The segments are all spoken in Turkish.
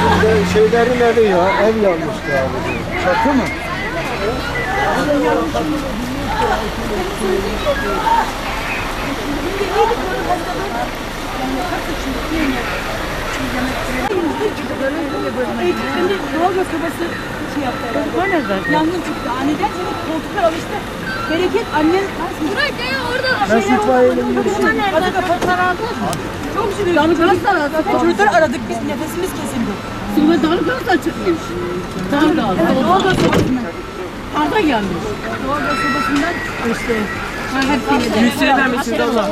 Şimdi şeylerin evi ya, ev yanmış galiba. Çatı mı? Eğitimde doğal göstermesi şey yaptı herhalde. Yangın çıktı. Aniden sonra koltuklar alıştı. Bereket annen... Burak ya orada... Ben itfaiyeyle bir şey. Çok şükür. Yalnız zaten çocuklar aradık biz nefesimiz kesildi. Sıvı dalgası da çıkmış. Dalgası. Doğalgaz sobasından. Arda gelmiş. Doğalgaz sobasından işte. Yükseğe vermişsiniz abla.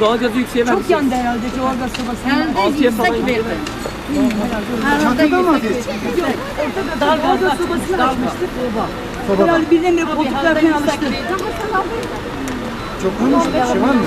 Doğalgazı yükseğe Çok vermişsiniz. yandı herhalde doğalgaz sobasından. Altıya falan verdi. Çatıda mı ateş? Doğalgaz sobasını açmıştık. Herhalde birden bir koltuklar falan alıştı. Çok bir şey var mı?